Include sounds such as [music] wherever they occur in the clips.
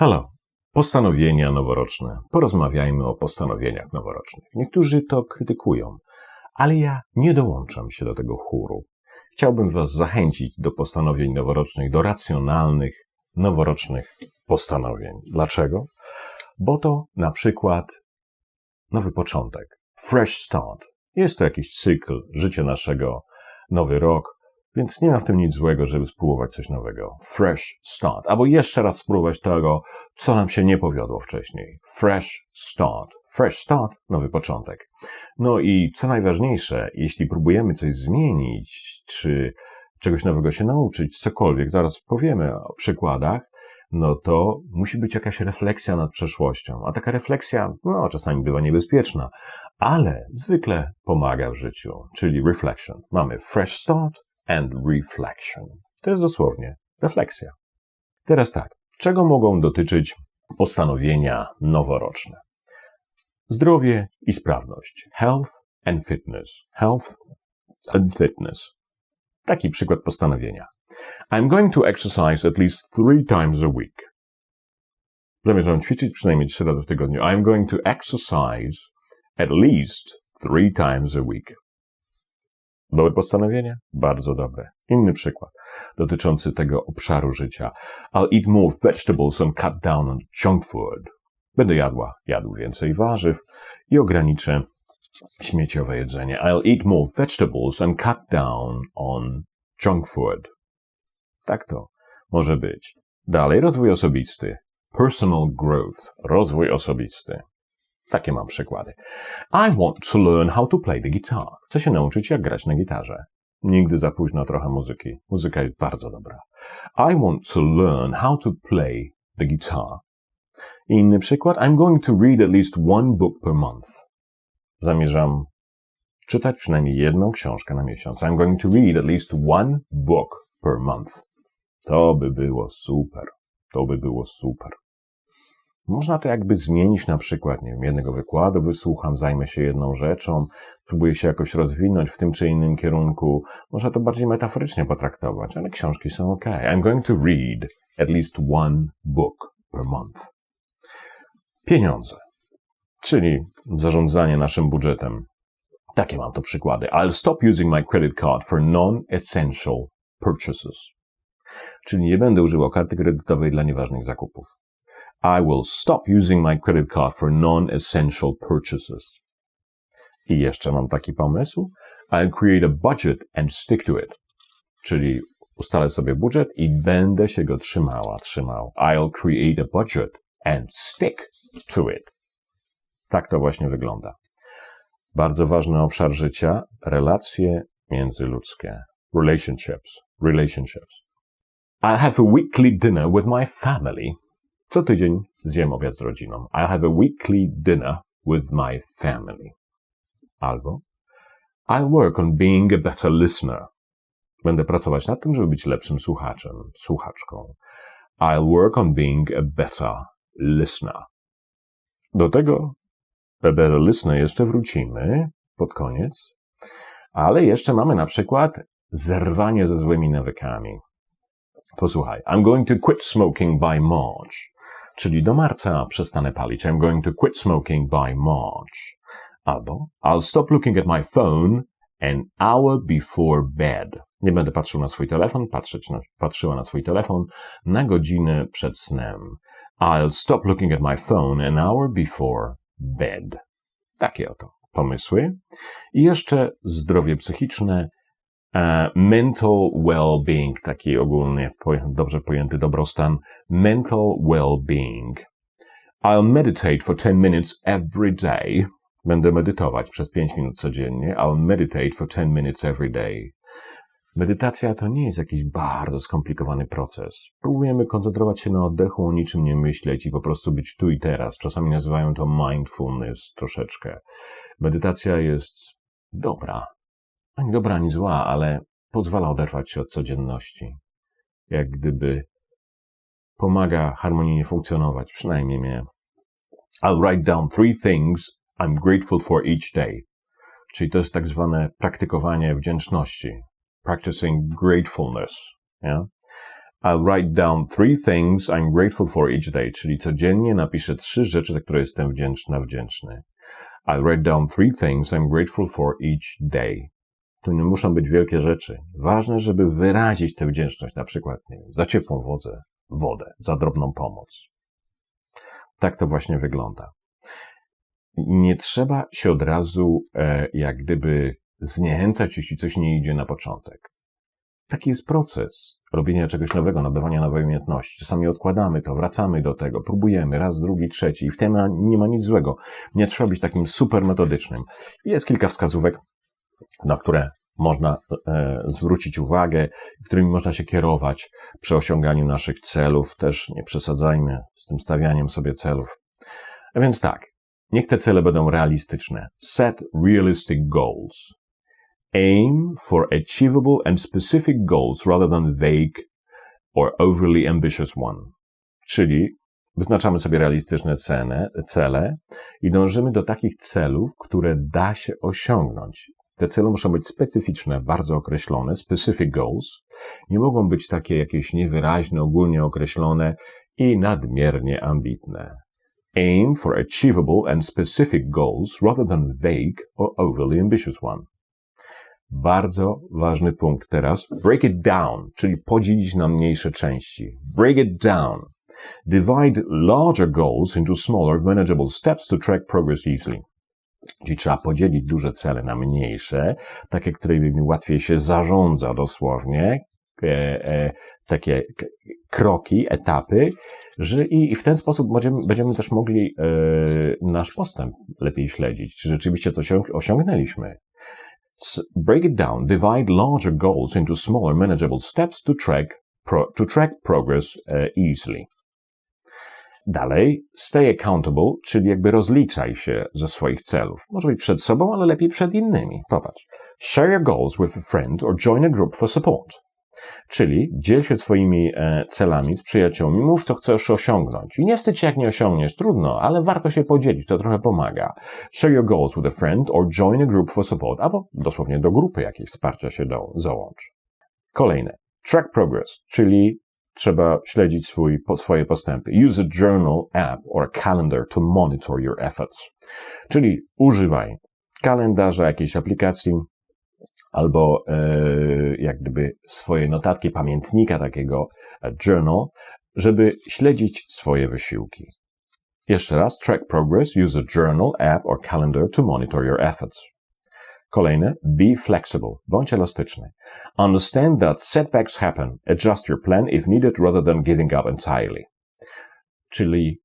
Hello. Postanowienia noworoczne. Porozmawiajmy o postanowieniach noworocznych. Niektórzy to krytykują, ale ja nie dołączam się do tego chóru. Chciałbym Was zachęcić do postanowień noworocznych, do racjonalnych, noworocznych postanowień. Dlaczego? Bo to na przykład nowy początek, fresh start. Jest to jakiś cykl życia naszego, nowy rok, więc nie ma w tym nic złego, żeby spróbować coś nowego. Fresh start. Albo jeszcze raz spróbować tego, co nam się nie powiodło wcześniej. Fresh start. Fresh start, nowy początek. No i co najważniejsze, jeśli próbujemy coś zmienić, czy czegoś nowego się nauczyć, cokolwiek, zaraz powiemy o przykładach, no to musi być jakaś refleksja nad przeszłością. A taka refleksja, no, czasami bywa niebezpieczna, ale zwykle pomaga w życiu, czyli reflection. Mamy fresh start, and reflection. To jest dosłownie refleksja. Teraz tak, czego mogą dotyczyć postanowienia noworoczne? Zdrowie i sprawność. Health and fitness. Health and fitness. Taki przykład postanowienia. I'm going to exercise at least three times a week. Zamierzam ćwiczyć przynajmniej trzy razy w tygodniu. I'm going to exercise at least three times a week. Dobre postanowienie? Bardzo dobre. Inny przykład dotyczący tego obszaru życia. I'll eat more vegetables and cut down on junk food. Będę jadła, jadł więcej warzyw i ograniczę śmieciowe jedzenie. I'll eat more vegetables and cut down on junk food. Tak to może być. Dalej rozwój osobisty. Personal growth. Rozwój osobisty. Takie mam przykłady. I want to learn how to play the guitar. Chcę się nauczyć, jak grać na gitarze. Nigdy za późno trochę muzyki. Muzyka jest bardzo dobra. I want to learn how to play the guitar. Inny przykład. I'm going to read at least one book per month. Zamierzam czytać przynajmniej jedną książkę na miesiąc. I'm going to read at least one book per month. To by było super. To by było super. Można to jakby zmienić na przykład, nie wiem, jednego wykładu wysłucham, zajmę się jedną rzeczą, próbuję się jakoś rozwinąć w tym czy innym kierunku. Można to bardziej metaforycznie potraktować, ale książki są ok. I'm going to read at least one book per month. Pieniądze, czyli zarządzanie naszym budżetem. Takie mam to przykłady. I'll stop using my credit card for non-essential purchases. Czyli nie będę używał karty kredytowej dla nieważnych zakupów. I will stop using my credit card for non-essential purchases. I jeszcze mam taki pomysł. I'll create a budget and stick to it. Czyli ustalę sobie budżet i będę się go trzymała, trzymał. I'll create a budget and stick to it. Tak to właśnie wygląda. Bardzo ważny obszar życia relacje międzyludzkie. Relationships. Relationships. I'll have a weekly dinner with my family co tydzień zjem obiad z rodziną. I have a weekly dinner with my family. Albo I'll work on being a better listener. Będę pracować nad tym, żeby być lepszym słuchaczem, słuchaczką. I'll work on being a better listener. Do tego a better listener jeszcze wrócimy pod koniec, ale jeszcze mamy na przykład zerwanie ze złymi nawykami. Posłuchaj. I'm going to quit smoking by March czyli do marca przestanę palić. I'm going to quit smoking by March. Albo I'll stop looking at my phone an hour before bed. Nie będę patrzył na swój telefon, patrzeć na, patrzyła na swój telefon na godzinę przed snem. I'll stop looking at my phone an hour before bed. Takie oto pomysły. I jeszcze zdrowie psychiczne mental well-being, taki ogólnie dobrze pojęty dobrostan. Mental well-being. I'll meditate for 10 minutes every day. Będę medytować przez 5 minut codziennie. I'll meditate for 10 minutes every day. Medytacja to nie jest jakiś bardzo skomplikowany proces. Próbujemy koncentrować się na oddechu, o niczym nie myśleć i po prostu być tu i teraz. Czasami nazywają to mindfulness troszeczkę. Medytacja jest dobra, ani dobra, ani zła, ale pozwala oderwać się od codzienności. Jak gdyby pomaga harmonijnie funkcjonować, przynajmniej mnie. I'll write down three things I'm grateful for each day. Czyli to jest tak zwane praktykowanie wdzięczności. Practicing gratefulness. Yeah? I'll write down three things I'm grateful for each day, czyli codziennie napiszę trzy rzeczy, za które jestem wdzięczna, wdzięczny. I'll write down three things I'm grateful for each day. To nie muszą być wielkie rzeczy. Ważne, żeby wyrazić tę wdzięczność, na przykład nie wiem, za ciepłą wodę, wodę, za drobną pomoc. Tak to właśnie wygląda. Nie trzeba się od razu e, jak gdyby zniechęcać, jeśli coś nie idzie na początek. Taki jest proces robienia czegoś nowego, nabywania nowej umiejętności. Czasami odkładamy to, wracamy do tego, próbujemy raz, drugi, trzeci i w tym nie ma nic złego. Nie trzeba być takim super metodycznym. Jest kilka wskazówek, na które można e, zwrócić uwagę, którymi można się kierować przy osiąganiu naszych celów. Też nie przesadzajmy z tym stawianiem sobie celów. A więc tak, niech te cele będą realistyczne. Set realistic goals. Aim for achievable and specific goals rather than vague or overly ambitious one. Czyli wyznaczamy sobie realistyczne cele, cele i dążymy do takich celów, które da się osiągnąć. Te cele muszą być specyficzne, bardzo określone, specific goals. Nie mogą być takie jakieś niewyraźne, ogólnie określone i nadmiernie ambitne. Aim for achievable and specific goals rather than vague or overly ambitious one. Bardzo ważny punkt teraz. Break it down, czyli podzielić na mniejsze części. Break it down. Divide larger goals into smaller, manageable steps to track progress easily. Czyli trzeba podzielić duże cele na mniejsze, takie, którymi łatwiej się zarządza dosłownie, e, e, takie kroki, etapy, że i, i w ten sposób będziemy, będziemy też mogli e, nasz postęp lepiej śledzić, czy rzeczywiście coś osiągnęliśmy. Break it down, divide larger goals into smaller manageable steps to track, pro, to track progress uh, easily. Dalej, stay accountable, czyli jakby rozliczaj się ze swoich celów. Może być przed sobą, ale lepiej przed innymi. Popatrz. Share your goals with a friend or join a group for support. Czyli dziel się swoimi e, celami z przyjaciółmi, mów co chcesz osiągnąć. I nie wstydź się jak nie osiągniesz, trudno, ale warto się podzielić, to trochę pomaga. Share your goals with a friend or join a group for support, albo dosłownie do grupy jakiejś wsparcia się do, załącz. Kolejne. Track progress, czyli trzeba śledzić swój, swoje postępy. Use a journal app or a calendar to monitor your efforts. Czyli używaj kalendarza, jakiejś aplikacji, albo e, jak gdyby swoje notatki, pamiętnika takiego journal, żeby śledzić swoje wysiłki. Jeszcze raz, track progress, use a journal, app or calendar to monitor your efforts. Kolejne, be flexible, bądź elastyczny. Understand that setbacks happen, adjust your plan if needed rather than giving up entirely. Czyli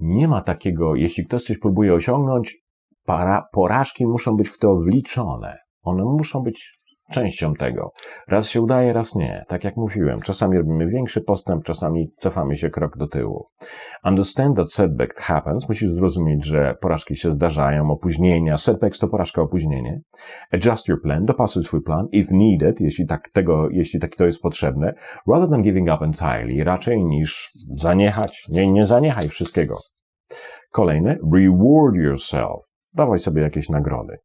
nie ma takiego, jeśli ktoś coś próbuje osiągnąć, para, porażki muszą być w to wliczone. One muszą być częścią tego. Raz się udaje, raz nie. Tak jak mówiłem, czasami robimy większy postęp, czasami cofamy się krok do tyłu. Understand that setback happens. Musisz zrozumieć, że porażki się zdarzają, opóźnienia. Setbacks to porażka, opóźnienie. Adjust your plan. Dopasuj swój plan. If needed, jeśli tak tego, jeśli tak to jest potrzebne. Rather than giving up entirely. Raczej niż zaniechać. Nie, nie zaniechaj wszystkiego. Kolejne. Reward yourself. Dawaj sobie jakieś nagrody.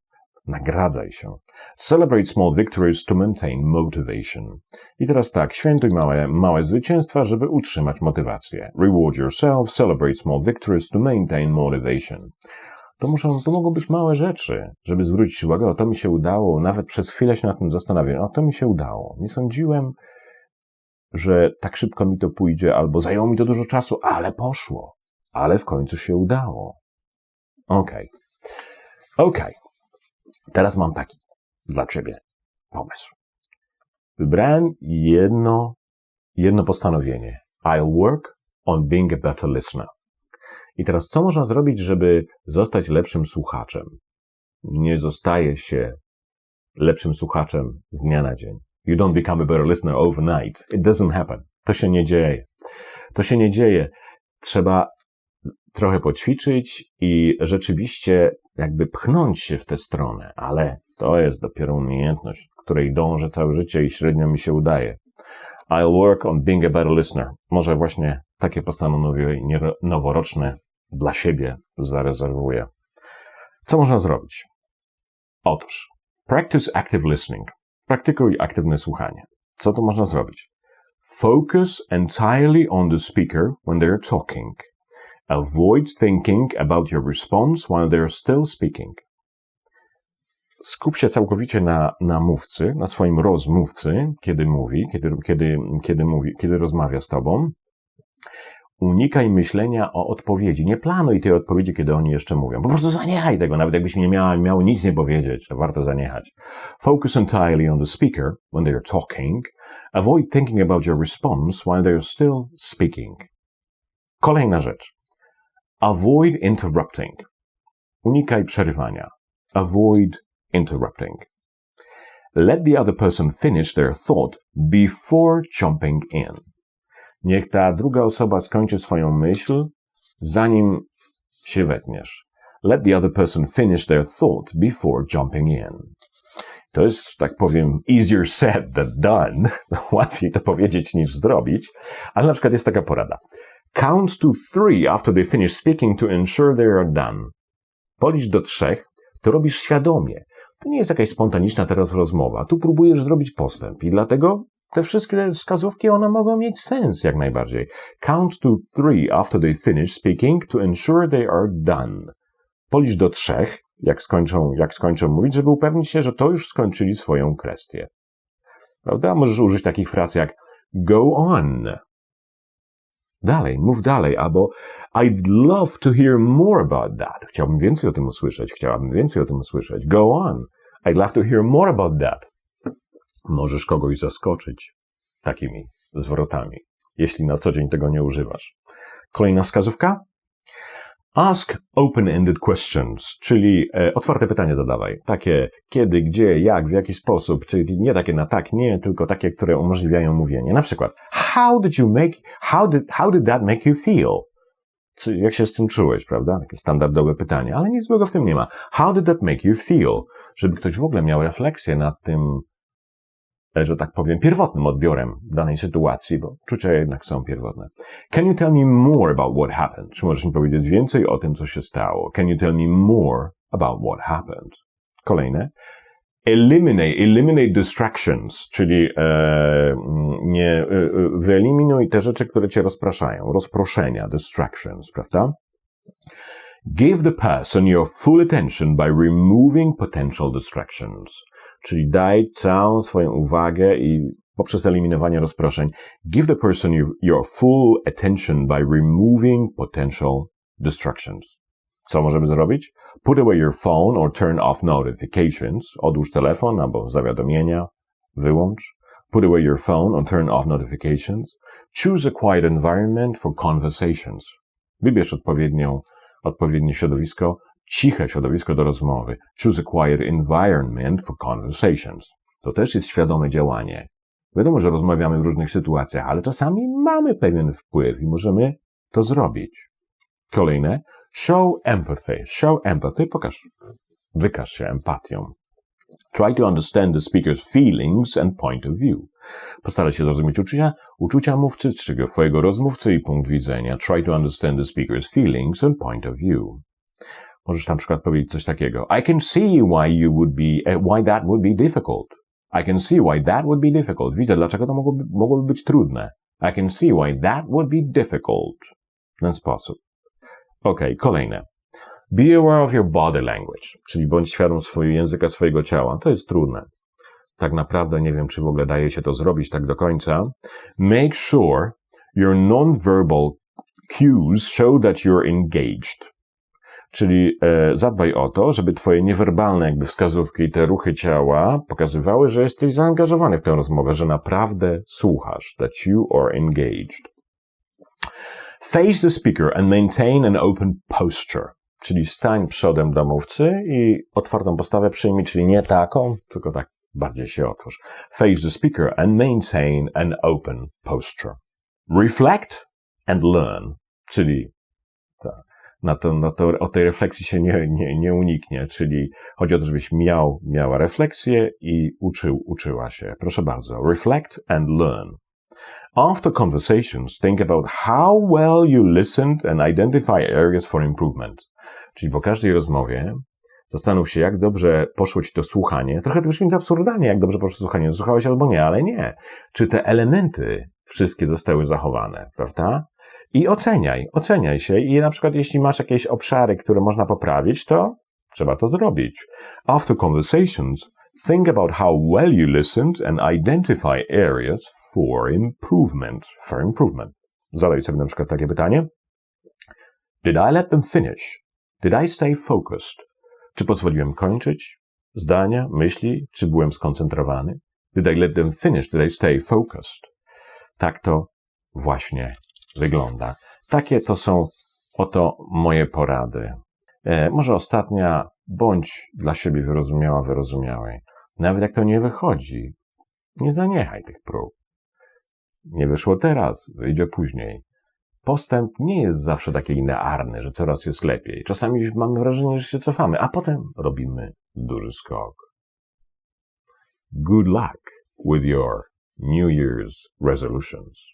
Nagradzaj się. Celebrate small victories to maintain motivation. I teraz tak, świętuj małe, małe zwycięstwa, żeby utrzymać motywację. Reward yourself, celebrate small victories to maintain motivation. To, muszą, to mogą być małe rzeczy, żeby zwrócić uwagę, o to mi się udało, nawet przez chwilę się nad tym zastanawiam, o to mi się udało. Nie sądziłem, że tak szybko mi to pójdzie, albo zajęło mi to dużo czasu, ale poszło. Ale w końcu się udało. Okej. Okay. Okej. Okay. Teraz mam taki dla Ciebie pomysł. Wybrałem jedno, jedno postanowienie. I'll work on being a better listener. I teraz co można zrobić, żeby zostać lepszym słuchaczem? Nie zostaje się lepszym słuchaczem z dnia na dzień. You don't become a better listener overnight. It doesn't happen. To się nie dzieje. To się nie dzieje. Trzeba trochę poćwiczyć i rzeczywiście jakby pchnąć się w tę stronę, ale to jest dopiero umiejętność, której dążę całe życie i średnio mi się udaje. I'll work on being a better listener. Może właśnie takie postanowienie noworoczne dla siebie zarezerwuję. Co można zrobić? Otóż, practice active listening. Praktykuj aktywne słuchanie. Co to można zrobić? Focus entirely on the speaker when they are talking. Avoid thinking about your response while they are still speaking. Skup się całkowicie na, na mówcy, na swoim rozmówcy, kiedy mówi, kiedy, kiedy, kiedy mówi, kiedy rozmawia z tobą. Unikaj myślenia o odpowiedzi. Nie planuj tej odpowiedzi, kiedy oni jeszcze mówią. Po prostu zaniechaj tego, nawet jakbyś nie miała, miał nic nie powiedzieć, to warto zaniechać. Focus entirely on the speaker when they are talking. Avoid thinking about your response while they are still speaking. Kolejna rzecz. Avoid interrupting. Unikaj przerywania. Avoid interrupting. Let the other person finish their thought before jumping in. Niech ta druga osoba skończy swoją myśl, zanim się wetniesz. Let the other person finish their thought before jumping in. To jest, tak powiem, easier said than done. [laughs] Łatwiej to powiedzieć niż zrobić, ale na przykład jest taka porada. Count to three after they finish speaking to ensure they are done. Policz do trzech, to robisz świadomie. To nie jest jakaś spontaniczna teraz rozmowa. Tu próbujesz zrobić postęp i dlatego te wszystkie wskazówki, one mogą mieć sens jak najbardziej. Count to three after they finish speaking to ensure they are done. Policz do trzech, jak skończą, jak skończą mówić, żeby upewnić się, że to już skończyli swoją kwestię. Prawda? Możesz użyć takich fraz jak go on. Dalej, mów dalej, albo I'd love to hear more about that. Chciałbym więcej o tym usłyszeć, chciałabym więcej o tym usłyszeć. Go on. I'd love to hear more about that. Możesz kogoś zaskoczyć takimi zwrotami, jeśli na co dzień tego nie używasz. Kolejna wskazówka? Ask open-ended questions, czyli e, otwarte pytania zadawaj. Takie kiedy, gdzie, jak, w jaki sposób, czyli nie takie na tak, nie, tylko takie, które umożliwiają mówienie. Na przykład, how did you make, how did, how did that make you feel? Jak się z tym czułeś, prawda? Takie standardowe pytanie, ale nic złego w tym nie ma. How did that make you feel? Żeby ktoś w ogóle miał refleksję nad tym, że tak powiem, pierwotnym odbiorem danej sytuacji, bo czucia jednak są pierwotne. Can you tell me more about what happened? Czy możesz mi powiedzieć więcej o tym, co się stało? Can you tell me more about what happened? Kolejne. Eliminate, eliminate distractions, czyli e, nie, e, e, wyeliminuj te rzeczy, które cię rozpraszają. Rozproszenia, distractions, prawda? Give the person your full attention by removing potential distractions. Czyli daj całą swoją uwagę i poprzez eliminowanie rozproszeń. Give the person your full attention by removing potential distractions. Co możemy zrobić? Put away your phone or turn off notifications. Odłóż telefon albo zawiadomienia. Wyłącz. Put away your phone or turn off notifications. Choose a quiet environment for conversations. Wybierz odpowiednią odpowiednie środowisko, ciche środowisko do rozmowy. Choose a quiet environment for conversations. To też jest świadome działanie. Wiadomo, że rozmawiamy w różnych sytuacjach, ale czasami mamy pewien wpływ i możemy to zrobić. Kolejne. Show empathy. Show empathy. Pokaż, wykaż się empatią. Try to understand the speaker's feelings and point of view. Postaraj się zrozumieć uczucia, uczucia mówcy, czy swojego rozmówcy i punkt widzenia. Try to understand the speaker's feelings and point of view. Możesz na przykład powiedzieć coś takiego. I can see why you would be, uh, why that would be difficult. I can see why that would be difficult. Widzę, dlaczego to mogłoby, mogłoby być trudne. I can see why that would be difficult. W ten sposób. Ok, kolejne. Be aware of your body language, czyli bądź świadom swojego języka, swojego ciała. To jest trudne. Tak naprawdę nie wiem, czy w ogóle daje się to zrobić tak do końca. Make sure your non-verbal cues show that you're engaged. Czyli e, zadbaj o to, żeby twoje niewerbalne jakby wskazówki te ruchy ciała pokazywały, że jesteś zaangażowany w tę rozmowę, że naprawdę słuchasz, that you are engaged. Face the speaker and maintain an open posture. Czyli stań przodem do mówcy i otwartą postawę przyjmij, czyli nie taką, tylko tak bardziej się otwórz. Face the speaker and maintain an open posture. Reflect and learn, czyli na to, na to, o tej refleksji się nie, nie, nie uniknie, czyli chodzi o to, żebyś miał, miała refleksję i uczył, uczyła się. Proszę bardzo. Reflect and learn. After conversations, think about how well you listened and identify areas for improvement. Czyli po każdej rozmowie zastanów się, jak dobrze poszło ci to słuchanie. Trochę to brzmi to absurdalnie, jak dobrze poszło słuchanie. Słuchałeś albo nie, ale nie. Czy te elementy wszystkie zostały zachowane, prawda? I oceniaj, oceniaj się i na przykład jeśli masz jakieś obszary, które można poprawić, to trzeba to zrobić. After conversations, think about how well you listened and identify areas for improvement. For improvement. Zadaj sobie na przykład takie pytanie. Did I let them finish? Did I stay focused? Czy pozwoliłem kończyć zdania, myśli? Czy byłem skoncentrowany? Did I let them finish? Did I stay focused? Tak to właśnie wygląda. Takie to są oto moje porady. E, może ostatnia, bądź dla siebie wyrozumiała, wyrozumiałej. Nawet jak to nie wychodzi, nie zaniechaj tych prób. Nie wyszło teraz, wyjdzie później. Postęp nie jest zawsze taki linearny, że coraz jest lepiej. Czasami mamy wrażenie, że się cofamy, a potem robimy duży skok. Good luck with your New Year's resolutions.